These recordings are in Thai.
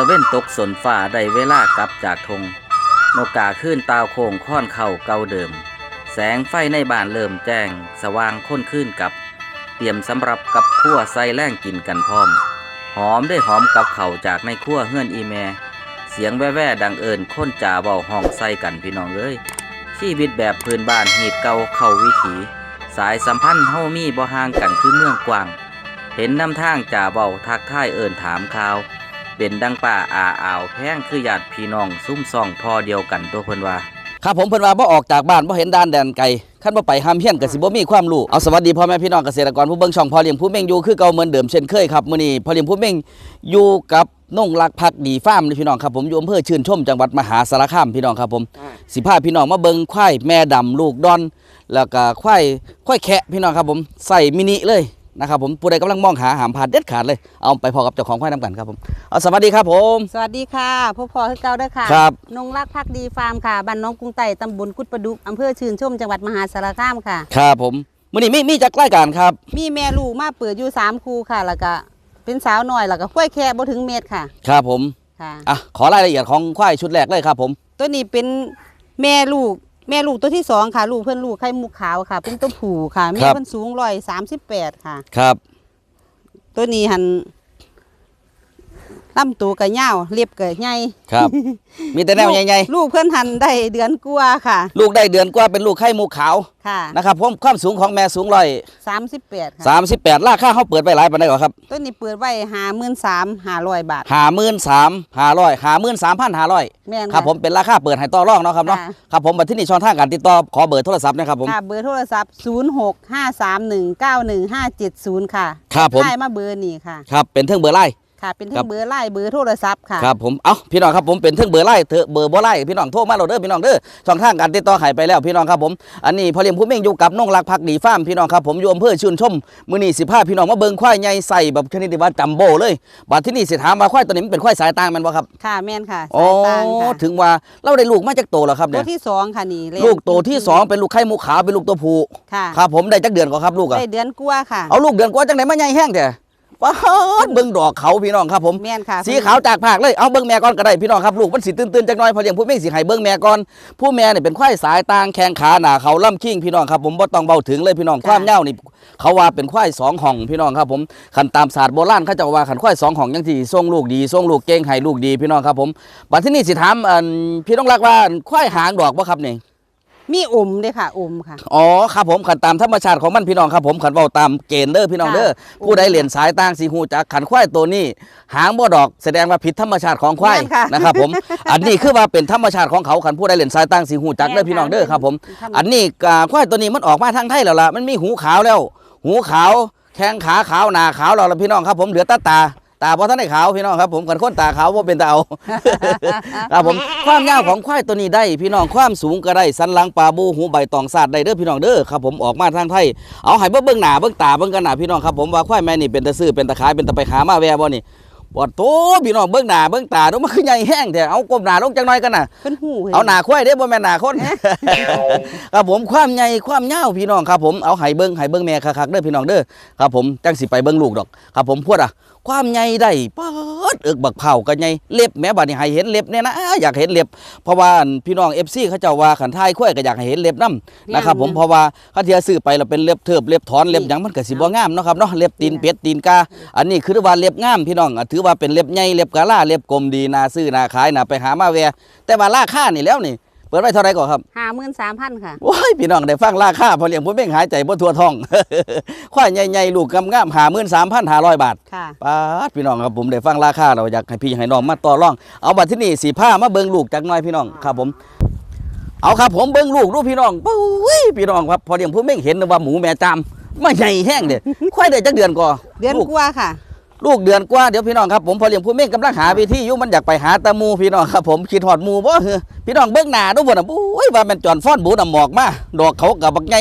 ตะเว้นตกสนฝ่าได้เวลากลับจากทงนกกาขึ้นตาวโค้งค่อนเข่าเก่าเดิม แสงไฟในบ้านเริ่มแจ้ง สว่างค้นขึ้นกับ เตรียมสำหรับกับขั้วใส่แล่งกินกันพร้อม หอมได้หอมกับเข่าจากในขั้วเฮือนอีแมเสียงแว่ๆดังเอิญค้นจ่าเบาห้องใส่กันพี่น้องเอ้ยชีวิตแบบพื้นบ้านหีดเก่าเข้าวิถี สายสัมพันธ์เฮามีบ่ห่างกันคือเมืองกว้าง เห็นนำทางจ่าเบาทักทายเอิญถามข่าว เป็นดังป่าอาอ่าวแพงคือญาติพี่น้องซุ่มซ่องพอเดียวกันตัวเพิ่นว่าครับผมเพิ่นว่าบ่ออกจากบ้านบ่เห็นด้านแดนไกลคันบ่ไปห้ามเฮียนก็สิบ่มีความรู้เอาสวัสดีพ่อแม่พี่น้องเกษตรกรผู้เบิ่งช่องพ่อเลี้ยงผู้เม่งอยู่คือเก่าเหมือนเดิมเช่นเคยครับมื้อนี้พ่อเลี้ยงผู้เม่งอยู่กับนงรักพักดีฟาร์มนี่พี่น้องครับผมอยู่อำเภอชื่นชมจังหวัดมหาสารคามพี่น้องครับผมสิพาพี่น้องมาเบิ่งควายแม่ดำลูกดอน แล้วก็ควายควายแคะพี่น้องครับผมใส่มินิเลย นะครับผมผู้ใดกำลังมองหาหามผ่านเด็ดขาดเลยเอาไปพอกับเจ้าของควายนํกันครับผมเอาสวัสดีครับผม สวัสดีค่ะพ่อพ่อคือเก่าเด้อค่ะครับนงรักพักดีฟาร์มค่ะบ้านน้องกรุงไต่ตำบลกุดประดุกอำเภอชื่นชมจังหวัดมหาสารคามค่ะ ครับผมมื้อนี้มีมีจักรายการครับ มีแม่ลูกมาเปิดอยู่สามคูค่ะ แล้วก็เป็นสาวหน่อยแล้วก็ห้วยแค่บ่ถึงเมตรค่ะ ครับผมค่ะอะขอรายละเอียดของควายชุดแรกเลยครับผม ตัวนี้เป็นแม่ลูก แม่ลูกตัวที่สองค่ะ ลูกเพื่อนลูกไข่มุกขาวค่ะ เป็นตัวผู้ค่ะ แม่เพิ่นสูงร้อยสามสิบแปดค่ะ ครับ ตัวนี้หัน ลำตัวกะยาวเรียบกะใหญ่ครับ มีแต่แนวใหญ่ลูกเพื่อนหันได้เดือนกว่าค่ะ ๆลูกได้เดือนกว่าเป็นลูกไข่หมูขาวค่ะนะครับผมความสูงของแม่สูงร้อยสามสิบแปดค่ะ สามสิบแปดราคาเขาเปิดไปหลายปานใดกว่าครับตัวนี้เปิดไว้หาหมื่นสามหาร้อยบาท หาหมื่นสามหาร้อยหาหมื่นสามพันหาร้อยแม่นครับผมเป็นราคาเปิดให้ต่อรองเนาะครับเนาะค่ะ ครับผมบัดที่นี่ช่องทางการติดต่อขอเบอร์โทรศัพท์นะครับผม ค่ะ เบอร์โทรศัพท์ 0 6 5 3 1 9 1 5 7 0 ค่ะครับผม ได้มาเบอร์นี้ค่ะ ครับเป็นเทิงเบอร์ไล่ ค่ะ เป็นครัทั้บงเบอร์ไล่เบอร์โทรศัพท์ค่ะครับผมเอ้าพี่น้องครับผมเป็นเทิงเบอร์ไล่เถอะเบอร์บ่ไล่พี่น้องโทรมาเราเด้อพี่น้องเด้อช่องทางการติดต่อหายไปแล้วพี่น้องครับผมอันนี้พอเลี้ยงผู้เม่งอยู่กับน้องรักพักดีฟาร์มพี่น้องครับผมอยู่อำเภอชื่นชมมื้อนี้สิพาพี่น้องมาเบิ่งควายใหญ่ใส่แบบชนิดที่ว่าจัมโบ้เลยบัดที่นี่สิถามว่าควายตัวนี้มันเป็นควายสายตางแมันบ่ครับค่ะแม่นค่ะโอ้สายตางค่ะถึงว่าเราได้ลูกมาจากโตแล้วครับตัเนี่วยที่สองค่ะนี่เยลูกโตที่สองเป็นลูกไข่มุกขาวเป็นลูกตัวผู้ค่ะครับผมได้จักเดือนก็ครับลูกอะได้เดือนกว่าค่ะเอาลูกเดือนกว่าจังไหนมาใหญ่แห้งแท้ ว้าวเบิ่งดอกเขาพี่น้องครับผมแม่นค่ะสีขาวจากภาคเลยเอาเบิ่งแม่ก่อนก็ได้พี่น้องครับลูกมันสิตื่นๆจักหน่อยพอเลี้ยงผู้เม่งสิให้เบิ่งแม่ก่อนผู้แม่นี่เป็นควายสายตางแข้งขาหน้าเขาล่ำคิงพี่น้องครับผมบ่ต้องเบาถึงเลยพี่น้องความยาวนี่เขาว่าเป็นควายสองห่องพี่น้องครับผมคันตามศาสตร์โบราณเขาจะว่าคันควายสองห่องยังที่ทรงลูกดีทรงลูกเก่งให้ลูกดีพี่น้องครับผมบัดที่นี่สิถามอันพี่น้องรักว่าควายหางดอกบ่ครับนี่ มีอมด้วยค่ะอมค่ะ อ๋อครับผมขันตามธรรมชาติของมันพี่น้องครับผมขันเว้าตามเกณฑ์เด้อพี่น้องเด้อค่ะผู้ใดเรียนสายต่างสีหูจากขันควายตัวนี้ หางบ่ดอกแสดงว่าผิดธรรมชาติของควายแม่นค่ะนะครับผมอันนี้คือว่าเป็นธรรมชาติของเขาขันผู้ใดเรียนสายต่างสีหูจักเด้อพี่น้องเด้อครับผม อันนี้อ่าควายตัวนี้มันออกมาทางไทยแล้วล่ะมันมีหูขาวแล้ว หูขาวแข้งขาขาวหน้าขาวแล้วล่ะพี่น้องครับผมเหลือตาตา ตาเพราะท่านได้ขาวพี่น้องครับผมขันคนตาขาวว่าเป็นตาเอาครับผมความยาวของควายตัวนี้ได้ พี่น้องความสูงก็ได้สันหลังปลาบูหูใบตองสาดได้เด้อพี่น้องเด้อครับผมออกมาทางไทยเอาให้เบิ่งเบิ่งหน้าเบิ่งตาเบิ่งกันหน้าพี่น้องครับผมว่าควายแม่นี่เป็นตะซื้อเป็นตะขายเป็นตะไปหามาแวบ่นี่ปวดโตพี่น้องเบิ่งหน้าเบิ่งตาดูมันคือใหญ่แห้งแท้เอาก้มหน้าลงจังหน่อยกันน่ะเป็นหูเอาหน้าควายเด้อบ่แม่นหน้าคนครับผมความใหญ่ความยาวพี่น้องครับผมเอาให้เบิ่งให้เบิ่งแม่คักๆเด้อพี่น้องเด้อครับผมจังสิไปเบิ่งลูกดอกครับผมพูดอะ ความใหญ่ได้ปาดเอิกบักเผาก็ใหญ่เล็บแม่บัดนี้ให้เห็นเล็บเนี่ยนะอยากเห็นเล็บเพราะว่าพี่น้อง FC เขาเจ้าว่าขันทายควายก็อยากให้เห็นเล็บนํนะครับผมเพราะว่าเขาเทียซื้อไปแล้วเป็นเล็บเทิบเล็บถอนเล็บหยังมันก็สิบ่งามเนาะครับเนาะเล็บตีนเป็ดตีนกาอันนี้คือว่าเล็บงามพี่น้องอะถือว่าเป็นเล็บใหญ่เล็บกะลาเล็บกลมดีน่าซื้อน่าขายน่าไปหามาแวแต่ว่าราคานี่แล้วนี่ เปิดไว้เท่าไหร่ก่อนครับหาหมื่นสามพันค่ะโอ้ยพี่น้องได้ฟังราคาพอเลี้ยงผมเม่งหายใจบ่ทั่วท้องควายใหญ่ๆลูกกำงามหามื่นสามพันห้าร้อยบาทค่ะป้าดพี่น้องครับผมได้ฟังราคาเราอยากให้พี่ให้น้องมาต่อรอง เอาบัตรที่นี่สีผ้ามาเบิ่งลูกจากหน้อยพี่น้องครับผมเอาครับผมเบิ่งลูกดูพี่น้องปุ้ยพี่น้องครับพอเลี้ยงผมเม่งเห็นว่าหมูแม่จามมาใหญ่แห้งเด้ควายได้จักเดือนก่อเดือนลูกกว่าค่ะ ลูกเดือนกว่าเดี๋ยวพี่น้องครับผมพอเลี้ยงผู้เม่งกำลังหาวิธีอยู่มันอยากไปหาตะมูพี่น้องครับผมคิดหอดหมูบ่เฮ้อพี่น้องเบิ่งหน้าดูบ่น่ะโอ้ยว่ามันจอนฟ้อนบูน่ะหมอกมาดอกเขากับบักใหญ่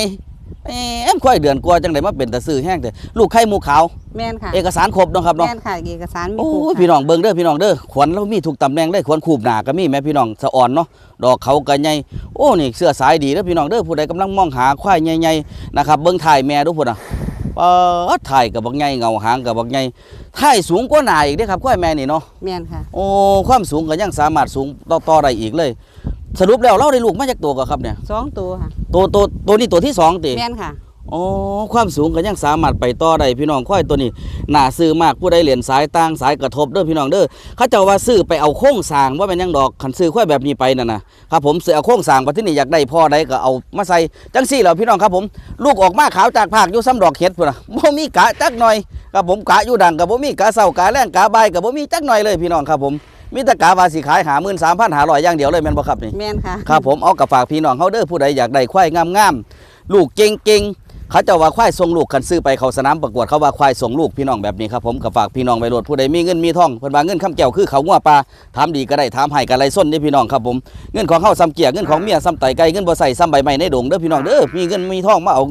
แอมค่อยเดือนกว่าจังได๋มาเป็นตะซื้อแห้งแต่ลูกไข่หมูขาวแม่นค่ะเอกสารครบเนาะครับเนาะแม่นค่ะเอกสารมีโอ้ครบยค่ะพี่น้องเบิ่งเด้อพี่น้องเด้อขวัญเรามีทุกตำแหน่งเลยขวัญคูบหน้าก็มีแม่พี่น้องสะอ่อนเนาะดอกเขาก็ใหญ่โอ้นี่เสื้อสายดีเด้อพี่น้องเด้อผู้ใดกำลังมองหาควายใหญ่ๆนะครับเบิ่งถ่ายแม่ดูพุ่นน่ะปาดถ่ายกับบักใหญ่เงาหางกับบักใหญ่ ท้ายสูงกว่าหนาอีกเด้อครับควายแม่นี่เนาะแม่นค่ะ โอ้ความสูงก็ยังสามารถสูงต่อต่อได้อีกเลย สรุปแล้วเราได้ลูกมาจากตัวก็ครับเนี่ยสองตัวค่ะ ตัวตัวตัวนี้ตัวที่สองติแม่นค่ะ อ๋อความสูงก็ยังสามารถไปต่อได้พี่น้องควายตัวนี้น่าซื้อมากผู้ใดเหรียญสายต่างสายกระทบเด้อพี่น้องเด้อเขาเจ้าว่าซื้อไปเอาโค้งสร้างว่าเป็นหยังดอกขันซื้อควายแบบนี้ไปนั่นนะครับผมซื้อเอาโค้งสร้างไปที่นี่อยากได้พ่อใดก็เอามาใส่จังซี่แหล้วพี่น้องครับผมลูกออกมาขาวจากภาคอยู่ซ้ำดอกเห็ดพุ่นน่ะบ่มีกะจักหน่อยครับผมกะอยู่ดังกับบ่มีกะเศร้ากะแรงกะบ่ายกับบ่มีจักหน่อยเลยพี่น้องครับผมมีแต่กะว่าสิขายหา13,500อย่างเดียวเลยแม่นบ่ครับนี่แม่นค่ะครับผมเอากับฝากพี่น้องเฮาเด้อผู้ใดอยากได้ควายงามๆลูกเก่งๆ เขาจะว่าควายทรงลูกกันซื้อไปเขาสนามประกวดเขาว่าควายทรงลูกพี่น้องแบบนี้ครับผมกับฝากพี่น้องไปโหลดผู้ใดมีเงินมีทองเพิ่นว่าเงินคำแก้วคือเขางัวปลาถามดีก็ได้ถามให้ก็ไรส้นนี่พี่น้องครับผมเงินของเฮาซ้ำเกียร์เงินของเมียซ้ำไตไก่เงินบ่ใส่ซ้ำใบไม้ในดงเด้อพี่น้องเด้อมีเงินมีทองมาเอา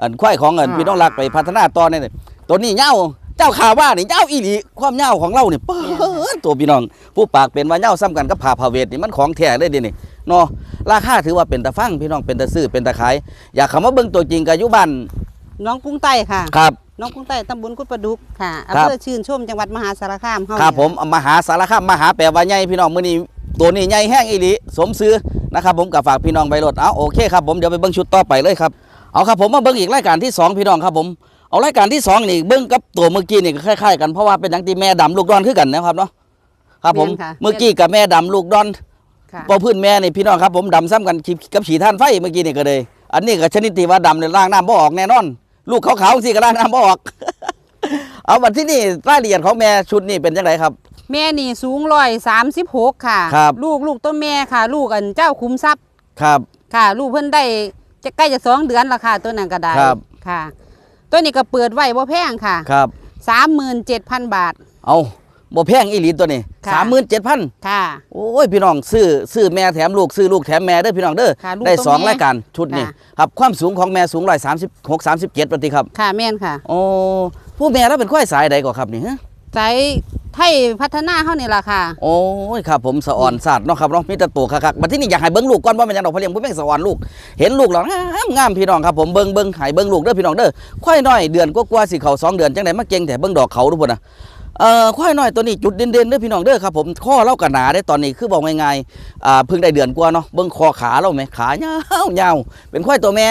อันควายของเงินพี่น้องรักไปพัฒนาต่อเนี่ยตัวนี้เหย้าเจ้าข่าวว่านี่เหย้าอีหลีความเหย้าของเราเนี่ยเปิ้นตัวพี่น้อง ผู้ปากเป็นว่าเหย้าซ้ำกันกับผ่าพาเวทนี่มันของแท้เลยเดินี่เนาะราคาถือว่าเป็นตะฟังพี่น้องเป็นตะซื้อเป็นตะขาย อยากเข้ามาเบิ่งตัวจริงกับยุบันน้องกุ้งใต้ค่ะ ครับ น้องกุ้งใต้ตำบลกุดประดุกค่ะครัอำบเภอชื่นชมจังหวัดมหาสารคามเฮาครับนี่ผมเอามาหาสารคามมาหาแปลว่าใหญ่พี่น้องมื้อนี้ตัวนี้ใหญ่แห้งอีหลีสมซื้อนะครับผมกับฝากพี่น้องไปรถเอาโอเคครับผมเดี๋ยวไปเบิ่งชุดต่อไปเลยครับเอาครับผมมาเบิ่งอีกรายการที่สองพี่น้องครับผม เอารายการที่สองนี่เบิ่งกับตัวเมื่อกี้นี่ก็คล้ายๆกันเพราะว่าเป็นหยังที่แม่ดำลูกดอนคือกันนะครับเนาะครับผมแม่นค่ะ เมื่อกี้กับแม่ดำลูกดอนค่ะพอพื้นแม่นี่พี่น้องครับผมดำซ้ำกันกับฉีท่านไฟเมื่อกี้นี่ก็เลย อันนี้ก็ชนิดที่ว่าดำในล่างน้ำบ่ออกแน่นอน ลูกขาวๆสิก็ล่างน้ำบ่ออก เอาบัดที่นี่รายละเอียดของแม่ชุดนี่เป็นยังไงครับ แม่นี่สูงร้อยสามสิบหกค่ะ ครับ ลูกลูกต้นแม่ค่ะ ลูกอันเจ้าคุ้มทรัพย์ครับ ค่ะ ลูกเพิ่นได้จะใกล้จะสองเดือนละค่ะตัวนั้นก็ได้ครับ ค่ะ ตัวนี้ก็เปิดไว้บ่แพงค่ะครับสามหมื่นเจ็ดพันบาท เอาบ่แพงอีหลีตัวนี้ค่ะสามหมื่นเจ็ดพันค่ะ โอ้ยพี่น้องซื้อซื้อแม่แถมลูกซื้อลูกแถมแม่เด้อพี่น้องเด้อค่ะลูกได้ตัวสองแม่รายการชุดนี้ค่ะ ครับความสูงของแม่สูงร้อยสามสิบหกสามสิบเจ็ดปฏิครับค่ะแม่นค่ะ โอ้ผู้แม่แล้วเป็นควายสายใดก่อครับนี่ฮะใจ ไทยพัฒนาเฮานี่ล่ะค่ะ โอ้ยครับผมสะอ่อนสัตว์เนาะครับเนาะมีแต่ตัวคักๆบัดที่นี่อยากให้เบิ้งลูกก่อนว่ามันยังดอกพะเลียงผู้แม่งสะอ่อนลูก เห็นลูกแล้วงามงามพี่น้องครับผมเบิ้งเบิ้งให้เบิ้งลูกเด้อพี่น้องเด้อควายน้อยเดือนกว่าๆสิเขาสองเดือนจังไดมาเก่งแต่เบิ้งดอกเขาทุกคนนะเอ่อควายน้อยตัวนี้จุดเด่นๆเด้อพี่น้องเด้อครับผมข้อเล่ากระหนาได้ตอนนี้คือบอกง่ายๆอ่าเพิ่งได้เดือนกว่าเนาะเบิ้งคอขาเราไหมขายาวยาวเป็นควายตัวแม่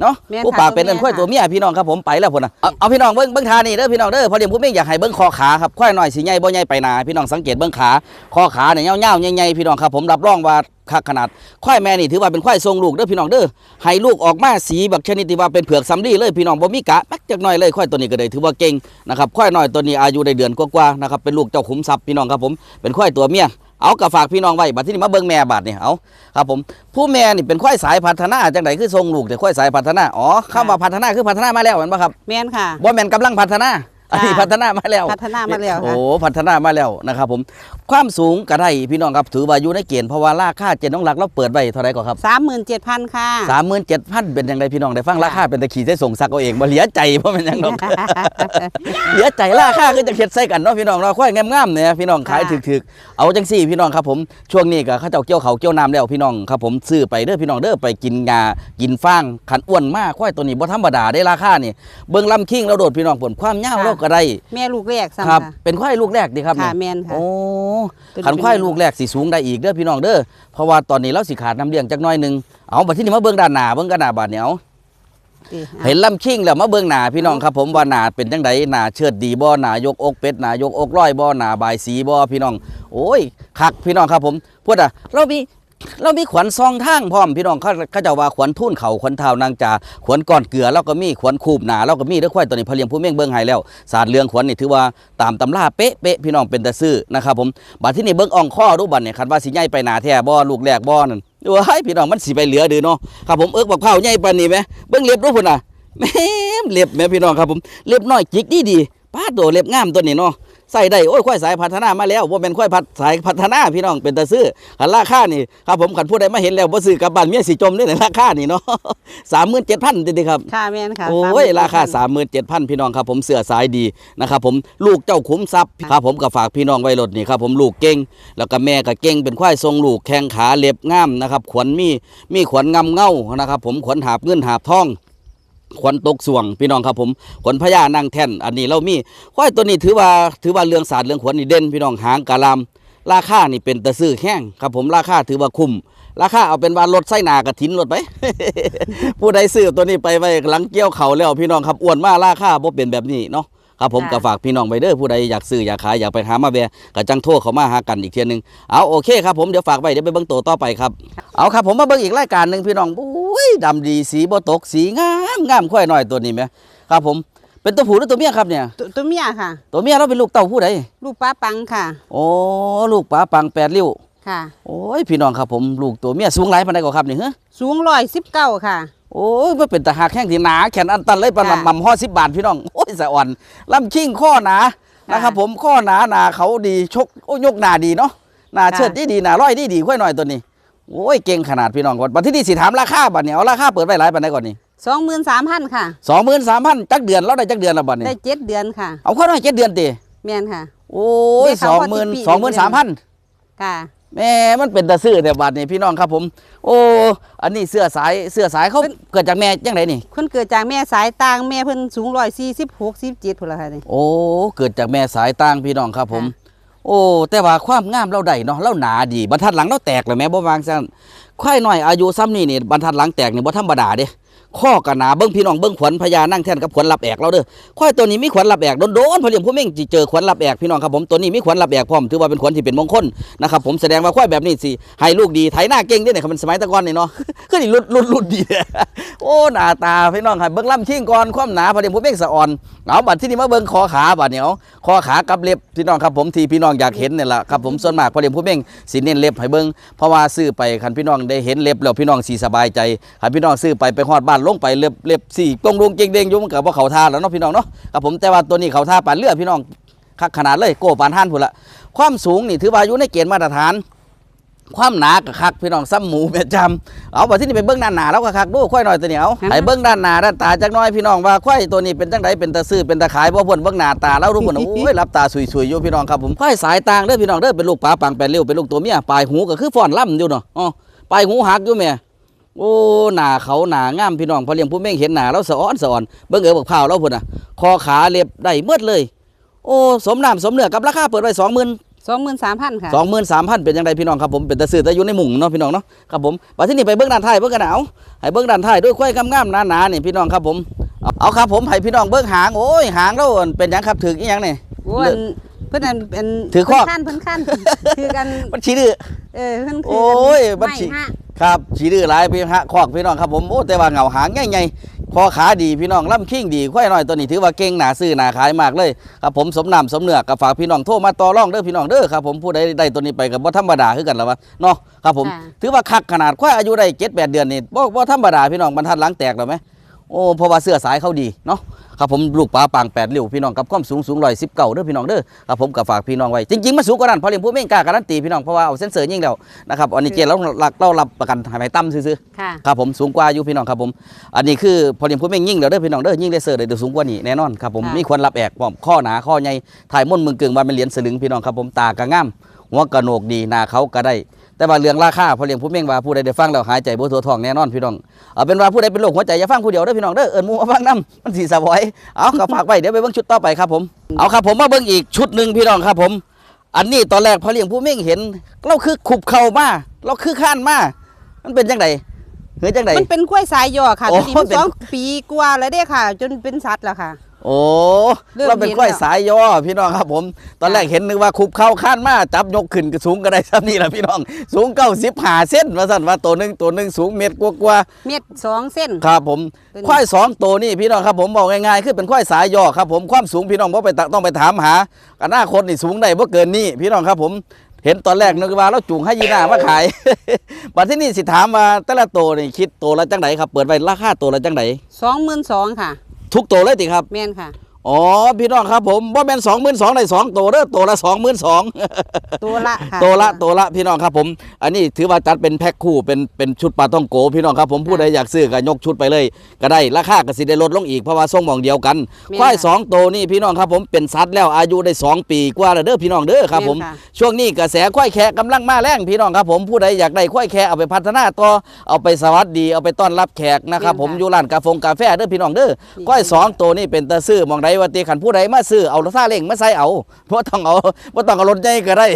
เนาะแม่นผู้ค่ะปากเป็นตัวแม่อันควายค่ะตัวเมียพี่น้องครับผมไปแล้วพุ่นนะเอาเอาพี่น้องเบิ้งเบิ้งทานี่เด้อพี่น้องเด้อพอเลี้ยงผู้เม่งอยากให้เบิ้งคอขาครับควายน้อยสิใหญ่บ่ใหญ่ไปหนาพี่น้องสังเกตเบิ้งขาคอขาเนี่ยยาวๆใหญ่ๆพี่น้องครับผมรับรองว่าคักขนาดควายแม่นี่ถือว่าเป็นควายทรงลูกเด้อพี่น้องเด้อให้ลูกออกมาสีแบบชนิดที่ว่าเป็นเผือกสำลีเลยพี่น้องบ่มีกะแป๊กจักหน่อยเลยควายตัวนี้ก็ได้ถือว่าเก่งนะครับควายน้อยตัวนี้อายุได้เดือนกว่าๆนะครับเป็นลูกเจ้าขุมทรัพย์พี่น้องครับผมเป็นควายตัวเมีย เอากระฝากพี่น้องไว้บัดที่นี่มาเบิ่งแม่บาดนี่เอาครับผมผู้แม่นี่เป็นควายสายพัฒนาจังไดคือทรงลูกแต่ควายสายพัฒนาอ๋อคำว่าพัฒนาคือพัฒนามาแล้วเห็นปะครับแม่นค่ะบ่แม่นกำลังพัฒนา อันนี้ค่ะพัฒนามาแล้วพัฒนามาแล้วค่ะโอ้พัฒนามาแล้วนะครับผมความสูงก็ได้พี่น้องครับถือว่าอยู่ในเกณฑ์เพราะว่าราคาเจนน้องหลักเราเปิดไว้เท่าไหร่ก่อนครับสามหมื่นเจ็ดพันค่ะสามหมื่นเจ็ดพันเป็นยังไงพี่น้องได้ฟังค่ะราคาเป็นตะขี่ใส่ส่งซักเอาเองบ่เหลียใจเพราะมันหยังดอกเหลียใจราคาก็จะเข็ดใส่กันเนาะพี่น้องเราค่อยงามๆเนี่ยพี่น้องขายค่ะถึกๆเอาจังซี่พี่น้องครับผมช่วงนี้ก็เขาเจ้าเกี่ยวเขาวเกี่ยวน้ำแล้วพี่น้องครับผมซื้อไปเด้อพี่น้องเด้อไปกินงากินฟางขันอ้วนมากควายตัวนี้บ่ธรรมดาได้ราคานี่เบิ่งลำคิงเราโดดพี่น้องผลความยาวเราก็ได้ แม่ลูกแรกซ้ำครับค่ะเป็นควายลูกแรกดีครับค่ะนี่แม่นค่ะโอ้เป็นขันควายลูกแรกสิสูงได้อีกเด้อพี่น้องเด้อเพราะว่าตอนนี้เราสิขาดน้ำเลี้ยงจักหน้อยหนึงเอาบัดที่นี่มาเบิ่งด้านหน้าเบิ่งกันหน้าบาดเหนียวดีเห็นลำคิงแล้วมาเบิ่งหน้าพี่น้องครับผมว่าหน้าเป็นจังไดหน้าเชิดดีบ่หน้ายกอกเป็ดหน้ายกอกร้อยบ่หน้าบายสีบ่พี่น้อง โอ้ยคักพี่น้องครับผมพูดอะเรามี เรามีขวัญซองทางพร้อมพี่น้องเขาเขาเจะว่าขวัญทุ่นเขาขวัญเท้านางจาขวัญก้อนเกลือเราก็มีขวัญคูบหนาเราก็มีเด้อควายตัวนี้พเลียงผู้เม่งเบิ่งให้แล้วศาสตร์เรื่องขวัญนี่ถือว่าตามตำราเป๊ะเป๊ะพี่น้องเป็นตะซื่อนะครับผมบัดที่นี่เบิ่งอ่องข้อรูปบัดเนี่ยคันว่าสิใหญ่ไปหนาแท้บ่อลูกแรกบ่อนั่นว้ายพี่น้องมันสิไปเหลือดือเนาะครับผมเอิกบักข้าวใหญ่ปานนี้ไหมเบิ่งเล็บรูปพุ่นน่ะแม่เล็บแม่พี่น้องครับผมเล็บน้อยจิกดีดีป้าดโตเล็บงามตัวนี้เนาะ ใส่ได้โอ้ยควายสายพัฒนามาแล้วว่าเป็นควายพัฒสายพัฒนาพี่น้องเป็นตาซื้อขันราคานี่ครับผมขันผู้ใดมาเห็นแล้วบ่ซื้อกลับบ้านเมียสิจมนี่ในราคานี่เนาะสามหมื่นเจ็ดพันติครับค่ะแม่นค่ะโอ้ยราคาสามหมื่นเจ็ดพันพี่น้องครับผมเสือสายดีนะครับผมลูกเจ้าขุมทรัพย์ครับผมก็ฝากพี่น้องไว้รถนี่ครับผมลูกเก่ง แล้วก็แม่ก็เก่งเป็นควายทรงลูกแข้งขาเล็บงามนะครับขวัญมีมีขวัญงำเง่านะครับผมขวัญหาบเงินหาบทอง ขวัญตกสวงพี่น้องครับผมขวัญพญานั่งแท่น อันนี้เรามีควายตัวนี้ถือว่าถือว่าเรื่องศาสตร์เรื่องขวัญนี่เด่นพี่น้องหางกะลามราคานี่เป็นตะซื้อแห้งครับผมราคาถือว่าคุ้มราคาเอาเป็นว่ารถไส้หนากระถินรถไป ผู้ใดซื้อตัวนี้ไปไว้หลังเกี่ยวเขาแล้วพี่น้องครับอ้วนมากราคาบ่เป็นแบบนี้เนาะ ครับผมค่ะก็ฝากพี่น้องไปเด้อผู้ใดอยากซื้ออยากขายอยากไปหามาแวะก็จังโทรเขามาหากันอีกเทียหนึงเอาโอเคครับผมเดี๋ยวฝากไว้เดี๋ยวไปเบิ่งตัวต่อไปครับเอาครับผมมาเบิ่งอีกรายการหนึ่งพี่น้องอุ้ยดำดีสีบ่ตกสีงามงามค่อยหน่อยตัวนี้ไหมครับผมเป็นตัวผู้หรือตัวเมียครับเนี่ยตัวตัวเมียค่ะ ตัวเมียเราเป็นลูกเต้าผู้ใดลูกป้าปังค่ะ โอ้ลูกป๋าปังแปดริ้วค่ะ โอ้ยพี่น้องครับผมลูกตัวเมียสูงหลายปานใดก็ครับนี่ฮะสูงร้อยสิบเก้าค่ะ โอ้ยมันเป็นตาหักแข้งที่หนา แขนอันตันเลยปานค่ะลำมำห่อสิบบาทพี่น้อง โอ้ยสะอ่อนลำชิ่งข้อหนาค่ะนะครับผมข้อหนาหนาเขาดีชกโอ้ยยกหนาดีเนาะหนาค่ะเชิดดีดีหนาร้อยดีดีค่อยหน่อยตัวนี้โอ้ยเก่งขนาดพี่น้องก่อนบัดที่นี่สิถามราคาบัดเนี่ยเอาราคาเปิดไว้หลายปานใดก่อนนี่สองหมื่นสามพันค่ะ สองหมื่นสามพันจักเดือนแล้วได้จักเดือนละบัดนี้ได้เจ็ดเดือนค่ะ เอาข้อน้อยเจ็ดเดือนตีแม่นค่ะ โอ้ยได้สข่าอวงว่าหมื่นที่ปีสองหมื่นสามพัน ค่ะ แม่มันเป็นตาซื้อแต่บัดนี้พี่น้องครับผม โอ้อันนี้เสื้อสายเสื้อสายเขาเกิดจากแม่ยังไงนี่คนเกิดจากแม่สายต่างแม่เพิ่นสูงร้อยสี่สิบหกสิบเจ็ดพุ่นละค่ะนี่ โอ้เกิดจากแม่สายต่างพี่น้องครับผม ค่ะ โอ้แต่ว่าความงามเราได้เนาะเราหนาดีบรรทัดหลังเราแตกเลยแม่บ่วางซั่นควายน้อยอายุซ้ำนี่นี่บรรทัดหลังแตกนี่บ่ธรรมดาเด้ ข้อกะหนาเบิ่งพี่น้องเบิ่งขวัญพญานั่งแท่นกับขวัญรับแอกเราเด้อควายตัวนี้มีขวัญรับแอกโดนๆพอเลี้ยงผู้เม่งสิเจอขวัญรับแอกพี่น้องครับผมตัวนี้มีขวัญรับแอกพร้อมถือว่าเป็นขวัญที่เป็นมงคลนะครับผมแสดงว่าควายแบบนี้สิให้ลูกดีไถหน้าเก่งเด้เนี่ยครับมันสมัยตะกอนนี่เนาะคือนี่รุ่นรุ่นรุ่นดีโอ้หน้าตาพี่น้องครับเบิ่งลำชิงก่อนความหนาพอเลี้ยงผู้เม่งสะอ่อนเอาบัดที่นี่มาเบิ่งคอขาบัดเนี่ยเอาคอขากับเล็บพี่น้องครับผมที่พี่น้องอยากเห็นเนี่ยละครับผมส่วนมากพอเลี้ยงผู้เม่งสิเน้นเล็บให้เบิ่งเพราะว่าซื้อไปคันพี่น้องได้เห็นเล็บแล้วพี่น้องสิสบายใจคันพี่น้องซื้อไปไปฮอดบ้านลงไปเล็บเล็บสี่ตรงลงเก่งเด้งอยู่มันก็บ่เข้าท่าแล้วเนาะพี่น้องเนาะครับผมแต่ว่าตัวนี้เข้าท่าปานเลือพี่น้องคักขนาดเลยโก้ปานห่านพุ่นละความสูงนี่ถือว่าอยู่ในเกณฑ์มาตรฐาน ความหนากับคักพี่น้องซ้ำหมูแม่จำเอาบัดที่นี่ไปเบิ้งด้านหน้าแล้วก็คักดูควายหน่อยตัวเหนียวฮะให้เบิ้งด้านหน้าด้านตาจักหน้อยพี่น้องว่าควายตัวนี้เป็นจังไดเป็นตาซื้อเป็นตาขายบ่พ่นเบิ้งหน้าตาแล้วรู้พ่นโอ้ยรับตาสวยๆอยู่พี่น้องครับผมควายสายต่างเด้อพี่น้องเด้อเป็นลูกปลาปังแปดเลี้ยวเป็นลูกตัวเมียปลายหูก็คือฟ้อนล่ำอยู่เนาะอ๋อปลายหูหักอยู่แม่ โอ้หน้าเขาหน้างามพี่น้องพอเลี้ยงผู้เม่งเห็นหน้าแล้วสะอ้อนสะอ่อนเบิ้งเอ๋บักพร้าวแล้วพุ่นน่ะคอขาเล็บได้เมืดเลย โอ้สมน้ำสมเนื้อกับราคาเปิดไว้สองหมื่นสองหมื่นสามพันค่ะสองหมื่นสามพันเป็นยังไงพี่น้องครับผมเป็นตะซื้อแต่อยู่ในหมุงเนาะพี่น้องเนาะครับผมมาที่นี่ไปเบื้องด้านท้ายเบื้องกันเอาให้เบื้องด้านท้ายด้วยควายงามๆหนาๆนี่พี่น้องครับผมเอาเอาครับผมให้พี่น้องเบื้องหางโอ้ยหางเราเป็นหยังครับถืออีหยังนี่โอ้ยเพิ่นอันเป็นถือครอบเพิ่นขั้นเพิ่นขั้นคือกันมันชี้ดื้อเออเพิ่นคือโอ้ยมันไม่สิฮะ ครับชี้ดื้อหลายพี่ฮะคอกพี่น้องครับผมโอ้แต่ว่าเหงาหางใหญ่ๆคอขาดีพี่น้องล่ำคิงดีควายน้อยตัวนี้ถือว่าเก่งหนาซื้อหนาขายมากเลยครับผมสมน้ำสมเนื้อกับฝากพี่น้องโทรมาต่อรองเด้อพี่น้องเด้อครับผมผู้ใดได้ตัวนี้ไปกับบ่ธรรมดาคือกันแล้ววะเนาะครับผมค่ะถือว่าคักขนาดควายอายุได้เจ็ดแปดเดือนนี่บ่บ่ธรรมดาพี่น้องบรรทัดหลังแตกแล้วไหม โอ้เพราะว่าเสื้อสายเขาดีเนาะครับผมลูกปลาปางแปดริ้วพี่น้องกับความสูงสูงร้อยสิบเก้าเด้อพี่น้องเด้อครับผมกับฝากพี่น้องไว้จริงๆมันสูงกว่านั้นเพราะเลี้ยงผู้เม่งกล้าการันตีพี่น้องเพราะว่าเอาเส้นเสริร์ยิงแล้วนะครับอันนี้เจเราหลักเรารับประกันให้ไปตั้มซื้อๆค่ะครับผมสูงกว่าอยู่พี่น้องครับผม อันนี้คือพอเลี้ยงผู้เม่งยิ่งแล้วเด้อพี่น้องเด้อยิ่งได้เสิร์ฟได้สูงกว่านี้แน่นอนครับผมค่ะมีควรรับแอกพร้อมข้อหนาข้อใหญ่ถ่ายม่วนมึงกึ่งว่าเป็นเหรียญสลึงพี่น้องครับผมตากระง่ามหัวกระโหนกดีหน้าเขาก็ได้ แต่ว่าเรื่องราคาพอเลี้ยงผู้เม่งว่าผู้ใดได้ฟังแล้วหายใจบ่ทั่วท้องแน่นอนพี่น้องเอาเป็นว่าผู้ใดเป็นโรคหัวใจอย่าฟังผู้เดียวเด้อพี่น้องเด้อเอิ้นหมู่มาฟังนํมันสิสะบอยเอาก็ฝากไว้เดี๋ยวไปเบิ่งชุดต่อไปครับผมเอาครับผมมาเบิ่งอีกชุดหนึ่งพี่น้องครับผม อันนี้ตอนแรกพอเลี้ยงผู้เม่งเห็นเราคือขุบเข่ามาเราคือข้านมามันเป็นจังไดเฮ้ยจังไดมันเป็นกล้วยสายย่อค่ะโอ้ตอนนี้มันเป็นสองปีกว่าแล้วเด้ค่ะ จนเป็นสัตว์แล้วค่ะ โอ้เริ่มเราเป็นเห็นกล้วยแล้วสายย่อพี่น้องครับผม ตอนแรกเห็นนึกว่าคุบเข้าข้านมาจับยกขึ้นก็สูงก็ได้ซ้ำนี่แหละพี่น้อง สูงเก้าสิบหาเส้นมาสั่นว่าตัวหนึ่งตัวหนึ่งสูงเมตรกว่าเม็ดสองเส้นๆครับผมเป็นควายสองตัวนี่พี่น้องครับผมบอกง่ายๆคือเป็นควายสายย่อครับผมความสูงพี่น้องบ่ไปตะต้องไปถามหาอนาคตนี่สูงได้บ่เกินนี่พี่น้องครับผมเห็นตอนแรกนึกว่าเราจูงให้ยีน่ามาขาย บัดที่นี่สิถามว่าแต่ละตัวนี่คิดตัวละจังไดครับ เปิดไว้ราคาตัวละจังไดสองหมื่นสองค่ะ ทุกตัวเลยติครับ แม่นค่ะ อ๋อพี่น้องครับผมบ่แม่น22,000ได้สองตัวเด้อตัวละ22,000ตัวละค่ะตัวละตัวละพี่น้องครับผม อันนี้ถือว่าจัดเป็นแพ็คคู่เป็นเป็นชุดปลาต้องโก พี่น้องครับผมผู้ใดอยากซื้อก็ยกชุดไปเลย ก็ได้ราคาก็สิได้ลดลงอีกเพราะว่าส่งหมองเดียวกันแม่นควายค่ะสองตัวนี่พี่น้องครับผมเป็นสัตว์แล้วอายุได้สองปีกว่าแล้วเด้อพี่น้องเด้อครับผมแม่นค่ะช่วงนี้กระแสควายแคะกำลังมาแรงพี่น้องครับผมผู้ใดอยากได้ควายแคะเอาไปพัฒนาต่อเอาไปสวัสดีเอาไปต้อนรับแขกนะครับผมอยู่ร้านกาแฟกาแฟเด้อพี่น้องเด้อควายสองตัวนี่เป็นตาซื้อหมองใดว่าตีขันผู้ใดมาซื้อเอารถซาเล้งมาใส่เอาเพราะต้องเอาบ่ต้องเอารถใหญ่ก็ได้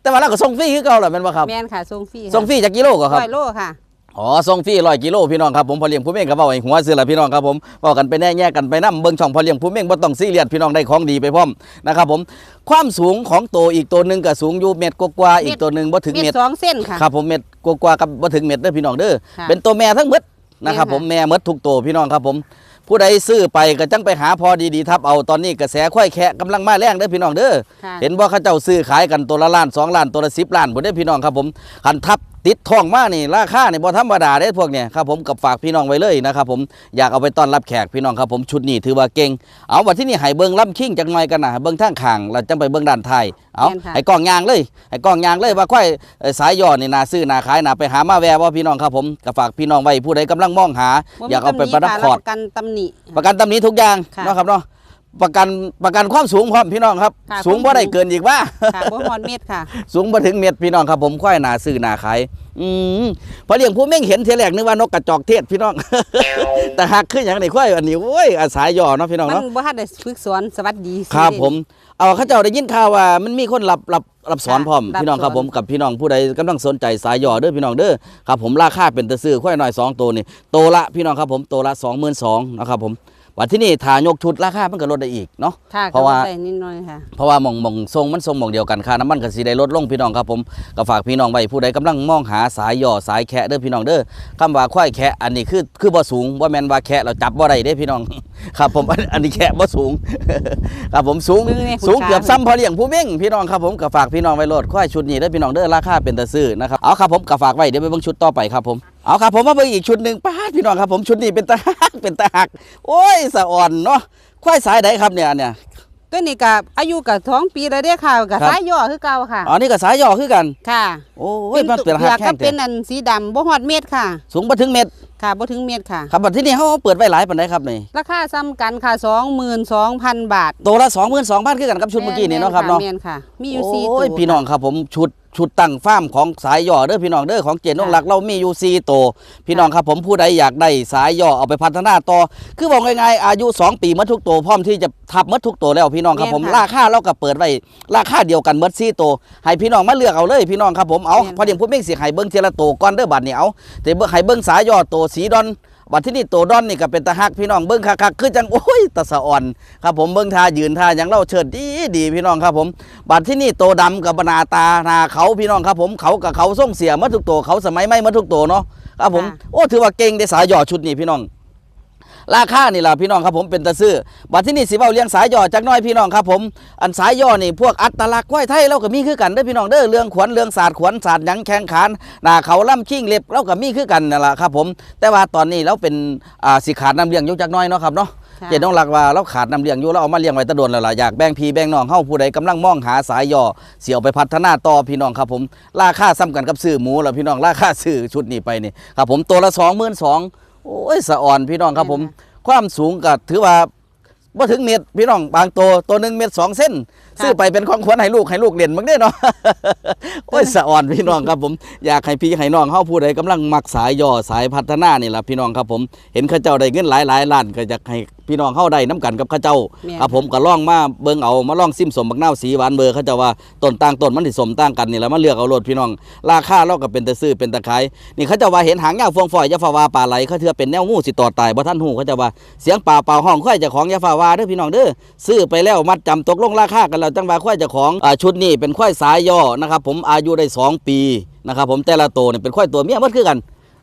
แต่ว่าเราก็ส่งฟรีคือเก่าแหละแม่นบ่ครับแม่นค่ะส่งฟรีค่ะส่งฟรีจากกิโลก็ครับร้อยโลค่ะอ๋อส่งฟรีร้อยกิโลพี่น้องครับผมพอเลี้ยงผู้เม่งกับเบาไอ้หัวซื้อละพี่น้องครับผมบอกกันไปแน่แย่กันไปน้ำเบิ่งช่องพอเลี้ยงผู้เม่งบ่ต้องซีเรียสพี่น้องได้ของดีไปพร้อมนะครับผมความสูงของตัวอีกตัวหนึ่งก็สูงอยู่เม็ดกว่าๆอีกตัวหนึ่งบ่ถึงเม็เม็ดดสองเส้นค่ะครับผมเม็ดกว่าๆกับบ่ถึงเม็ดเด้อพี่น้องเด้อค่ะเป็นตัวแม่ทั้งหมดนะครับแม่นค่ะผมแม่หมดทุกตัวพี่น้องครับผม ผู้ใดซื้อไปก็จังไปหาพอดีๆทับเอาตอนนี้กระแสควายแคะกำลังมาแรงเด้อพี่น้องเด้อค่ะ เห็นว่าเขาเจ้าซื้อขายกันตัวละล้านสองล้านตัวละสิบล้านบ่ได้พี่น้องครับผมคันทับ ติดทองมานี่ราคานี่บ่ธรรมดาเด้พวกเนี่ยครับผมกับฝากพี่น้องไว้เลยนะครับผมอยากเอาไปต้อนรับแขกพี่น้องครับผมชุดนี้ถือว่าเก่งเอาวันที่นี่ให้เบิ่งล่ำคิงจักหน่อยกันนะให้เบิ่งทางข้างแล้วจังไปเบิ่งด้านท้ายเอาแม่นค่ะให้กล้องยางเลยให้กล้องยางเลยว่าควายเอ่อสายย่อนี่น่าซื้อน่าขายน่าไปหามาแวะบ่พี่น้องครับผมก็ฝากพี่น้องไว้ผู้ใดกำลังมองหาบ่มีอยากเอาไปประดับตำหนิคอร์ดค่ะประกันตำหนิประกันตำหนี้ทุกอย่างค่ะเนาะครับเนาะ ประกันประกันความสูงพร้อมพี่น้องครับ ค่ะสูงความบ่ได้สูงเกินอีกว่า ค่ะบ่ฮอดเม็ดค่ะ สูงมาถึงเม็ดพี่น้องครับผมควายหนาซื้อหนาขายอืมพอเลี้ยงผู้เม่งเห็นเทียแรกนึกว่านกกระจอกเทศพี่น้อง แต่หากขึ้นอย่างนี้ควายอันนี้โอ้ยอาศัยย่อเนาะพี่น้องมันเนาะบ่ทันได้ฝึกสอนสวัสดีครับผม เอาเขาเจ้าได้ยินข่าวว่า มันมีคนรับรับรับสอนค่ะพร้อมรับพี่น้องครับสอน ผมกับพี่น้องผู้ใดกำลังสนใจสายย่อเด้อพี่น้องเด้อครับผมราคาเป็นตะซื้อควายน้อยสองตัวนี่โตวละพี่น้องครับผมโตวละสองหมื่นสองนะครับผม วันที่นี่ถ้ายกชุดราคามันก็ลดได้อีกเนาะ ค่ะเพราะว่า ก็ลดได้นิดหน่อยค่ะ เพราะว่าหมองหมองทรงมันทรงหมองเดียวกันค่าน้ำมันก็สิได้ลดลงพี่น้องครับผมก็ฝากพี่น้องไว้ผู้ใดกำลังมองหาสายย่อสายแคะเด้อพี่น้องเด้อคำว่าควายแคะอันนี้คือคือบ่สูงว่าแม่นว่าแคะเราจับบ่ได้เด้พี่น้อง ครับผมอันอันนี้แคะบ่สูง ครับผมสูงมือเนี่ยสูงคุณเกือบขาซ้ำพอเลี้ยงผู้เม่งพี่น้องครับผมก็ฝากพี่น้องไว้โลดควายชุดนี้เด้อพี่น้องเด้อราคาเป็นตะซื้อนะครับเอาครับผมก็ฝากไว้เดี๋ยวไปเบิ่งชุดต่อไปครับผม เอาครับผมมาเบิ่งอีกชุดหนึงป้าดพี่น้องครับผมชุดนี้เป็นตาฮักเป็นตาหัก โอ้ยสะอ่อนเนาะควายสายใดครับเนี่ยเนี่ยตัวนี้ก็อายุก็ท้องปีแล้วเด้อค่ะก็ครับสายย่อคือเก่าค่ะอ๋อนี่ก็สายย่อคือกันค่ะ โอ้ยมันเป็นเปหัลืกอกแข้ก็งเป็นแต่อันสีดำบ่ฮอดเม็ดค่ะ สูงมาถึงเม็ดค่ะบ่ถึงเม็ดค่ะครับบัดที่นี่เขาเปิดไว้หลายปานใดครับนี่ราคาซ้ำกันค่ะ22,000บาทตัวละ22,000คือกันกับชุดเมื่อกี้นี่เนาะครับเนาะแม่นค่ะมีอยู่4โอ้ตัยวพี่น้องครับผมชุด ชุดตั้งฟาร์มของสายย่อเด้อพี่น้องเด้อของเจนนงรักเรามีอยู่4ตัวพี่น้องครับผมผู้ใดอยากได้สายย่อเอาไปพัฒนาต่อ คือบอกง่ายๆอายุ 2 ปีหมดทุกตัวพร้อมที่จะทับหมดทุกตัวแล้วพี่น้องครับผมแม่นค่ะราคาเราก็เปิดไว้ราคาเดียวกันหมด4ตัวให้พี่น้องมาเลือกเอาเลยพี่น้องครับผมเอาแม่นค่ะพอเดี๋ยวผมเม่งสิให้เบิ่งทีละตัวก่อนเด้อบัดนี้เอาแต่เบิ่งให้เบิ่งสายย่อตัวสีดอน บัดที่นี่ตัวดอนนี่ก็เป็นตาฮักพี่น้องเบิ้งคักๆคือจังโอ้ยตาสะอ่อนครับผมเบิ้งท่ายืนท่าอย่างเล่าเชิดดีดีพี่น้องครับผม บัดที่นี่ตัวดำกับบหนาตาหนาเขาพี่น้องครับผมเขากับเขาส่งเสียหมาทุกตัวเขาสมัยไม่มาทุกตัวเนาะครับผมค่ะโอ้ถือว่าเก่งได้สายหยอดชุดนี้พี่น้อง ราคานี่ล่ะพี่น้องครับผมเป็นตะซื้อบัดที่นี่สิเว้าเลี้ยงสายย่อจักหน้อยพี่น้องครับผมอันสายย่อนี่พวกอัตลักษณ์ควายไทยเราก็มีคือกันเด้อพี่น้องเด้อเรื่องขวัญเรื่องศาสตร์ขวัญศาสตร์หยังแข่งขันหน้าเขาล่ำชิงเล็บเราก็มีคือกันนั่นล่ะครับผม แต่ว่าตอนนี้เราเป็นอ่าสิขาดน้ำเลี้ยงอยู่จักหน้อยเนาะครับเนาะค่ะเจน้องหลักว่าเราขาดน้ำเลี้ยงอยู่เราเอามาเลี้ยงไว้ตะโดนแล้วล่ะอยากแบ่งพี่แบ่งน้องเฮาผู้ใดกำลังมองหาสายย่อเสียวไปพัฒนาต่อพี่น้องครับผมราคาซ้ำกันกับซื้อหมูแล้วพี่น้องราคาซื้อชุดนี้ไปนี่ครับผมตัวละ 22,000 โอ้ยสะอ่อนพี่น้องครับผม ความสูงก็ถือว่าบ่ถึงเมตรพี่น้องบางตัวตัวหนึ่งเมตรสองเส้นค่ะซื้อไปเป็นของขวัญให้ลูกให้ลูกเรียนมึงได้เนาะโอ้ยสะอ่อนพี่น้องครับผมอยากให้พี่ให้น้องเฮาผู้ใดกำลังมักสายย่อสายพัฒนานี่ล่ะพี่น้องครับผม เห็นเข้าเจ้าได้เงินหลายหลายล้านก็อยากให้ พี่น้องเฮาได้น้กันกับเข้าเจ้าแม่นครับผมก็ล่องมาเบิ่งเอามาล่องซิมสมบักนาวสีหวานเบอร์เขาเจ้าว่าต้นต่างต้นมันสิสมต่างกันนี่แหละมาเลือกเอาโลดพี่น้อง ราคาเราก็เป็นตะซื้อเป็นตะขายนี่เขาเจ้าว่าเห็นหางยาวฟวงฝอยอยาฟ้าว่าปลาไหลเขาเถือเป็นแนวงูสิตอดตายบ่ทันหูเขาเจ้าว่าเสียงป่าเป่าห้องค่อยเจ้าของอยาฟ้าว่าเด้อพี่น้องเด้อซื้อไปแล้วมัดจำตกลงราคากันแล้วจังว่าค่อยเจ้าของอ่าชุดนี้เป็นค่อยสายย่อนะครับผมอายุได้สองปีนะครับผมแต่ละตัวนี่เป็นค่อยตัวเมียหมดคือกัน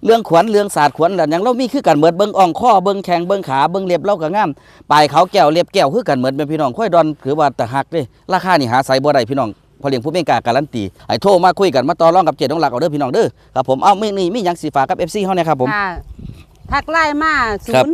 เรื่องขวัญเรื่องศาสตร์ขวัญแล้วอย่างเรามีคือกันเหมือนเบิ่งอ่องข้อเบิ่งแข้งเบิ่งขาเบิ่งเล็บเราก็งามปลายเขาแก้วเล็บแก้วคือกันเหมือนเป็นพี่น้องค่อยดอนคือว่าแต่หักเด้ราคานี่หาใส่บ่ได้พี่น้องพอเลี้ยงผู้เม่งกล้าการันตีให้โทรมาคุยกันมาต่อรองกับเจ็ดน้องหลักเอาเด้อพี่น้องเด้อครับผมเอาไม่นี่มีหยังสิฝากกับ FC เฮาเนี่ยครับผมค่ะทักไลน์มาครับ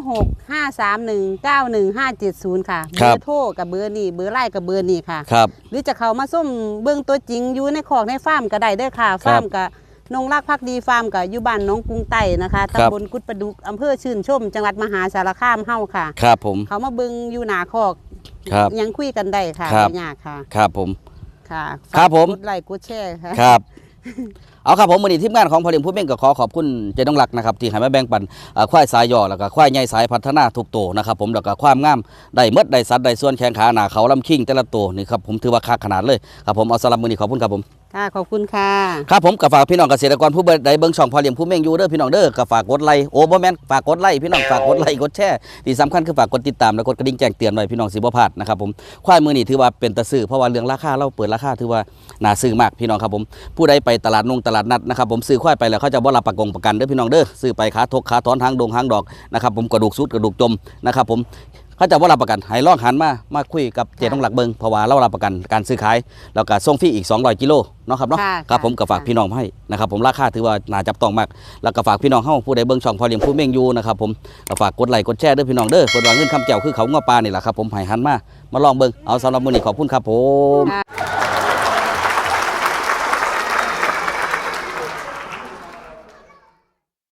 0653191570 ค่ะ เบครัอบร์โทรกับเบอร์นี้เบอร์ไลน์กับเบอร์นี้ค่ะ ครับ หรือจะเข้ามาส้มเบื้องตัวจริงอยู่ในคอกในฟาร์มก็ได้เด้อค่ะครับฟาร์มกับ นงรักพักดีฟาร์มกับอยู่บ้านหน้องกรุงไต้นะคะครับตำบลกุดประดุกอำเภอชื่นชม จังหวัดมหาสารคามเฮาค่ะ ครับผม เขามาเบิ่งอยู่หน้าคอกครับยังคุยกันได้ค่ะครับไม่ยากค่ะ ครับผม ค่ะครับผมกดไลค์กดแชร์ค่ะครับเอาครับผมวันนี้ทีมงานของพอเลียงผู้เม่งก็ขอขอบคุณเจน้องรักนะครับที่ให้มาแบ่งปันเอ่อควายสายย่อแล้วก็ควายใหญ่สายพัฒนาทุกตัวนะครับผมแล้วก็ความงามได้เมดได้สัดได้ส่วนแข้งขาหน้าเขาลำคิงแต่ละตัวนี่ครับผมถือว่าคักขนาดเลยครับผมเอาสำหรับมือนี้ขอบคุณครับผม ค่ะขอบคุณค่ะครับผมก็ฝากพี่น้องเกษตรกรผู้เบิ่งได้เบิ่งช่องพอเลี้ยงผู้เม่งอยู่เด้อพี่น้องเด้อก็ฝากกดไลค์โอ้บ่แม่นฝากกดไลค์พี่น้องฝากกดไลค์กดแชร์ที่สำคัญคือฝากกดติดตามและกดกระดิ่งแจ้งเตือนไว้พี่น้องสิบ่พลาดนะครับผมควายมือนี่ถือว่าเป็นตะซื้อเพราะว่าเรื่องราคาเราเปิดราคาถือว่าน่าซื้อมากพี่น้องครับผมผู้ใดไปตลาดนงตลาดนัดนะครับผมซื้อควายไปแล้วเขาจะบ่รับประกงประกันเด้อพี่น้องเด้อซื้อไปขาทกขาถอนหางดงหางดอกนะครับผมกระดูกสุดกระดูกจมนะครับผม เขาจะว่ารับประกันให้ลองหันมามาคุยกับเจต้องหลักเบิงเพราะว่าเรารับประกันการซื้อขายแล้วก็ส่งฟรีอีก 200กิโลเนาะครับเนาะค่ะครับผมก็ฝากค่ะ พี่น้องให้นะครับผมราคาถือว่าน่าจับต้องมาก แล้วก็ฝากพี่น้องเฮาผู้ใดเบิ่งช่องพอเลี้ยงผู้เม่งอยู่นะครับผมก็ฝากกดไลค์กดแชร์เด้อพี่น้องเด้อเพิ่นว่าเงินคำแก้วคือเขางัวปลานี่แหละครับผมให้หันมามาลองเบิ่งเอาสำหรับมื้อนี้ขอบคุณครับผมค่ะ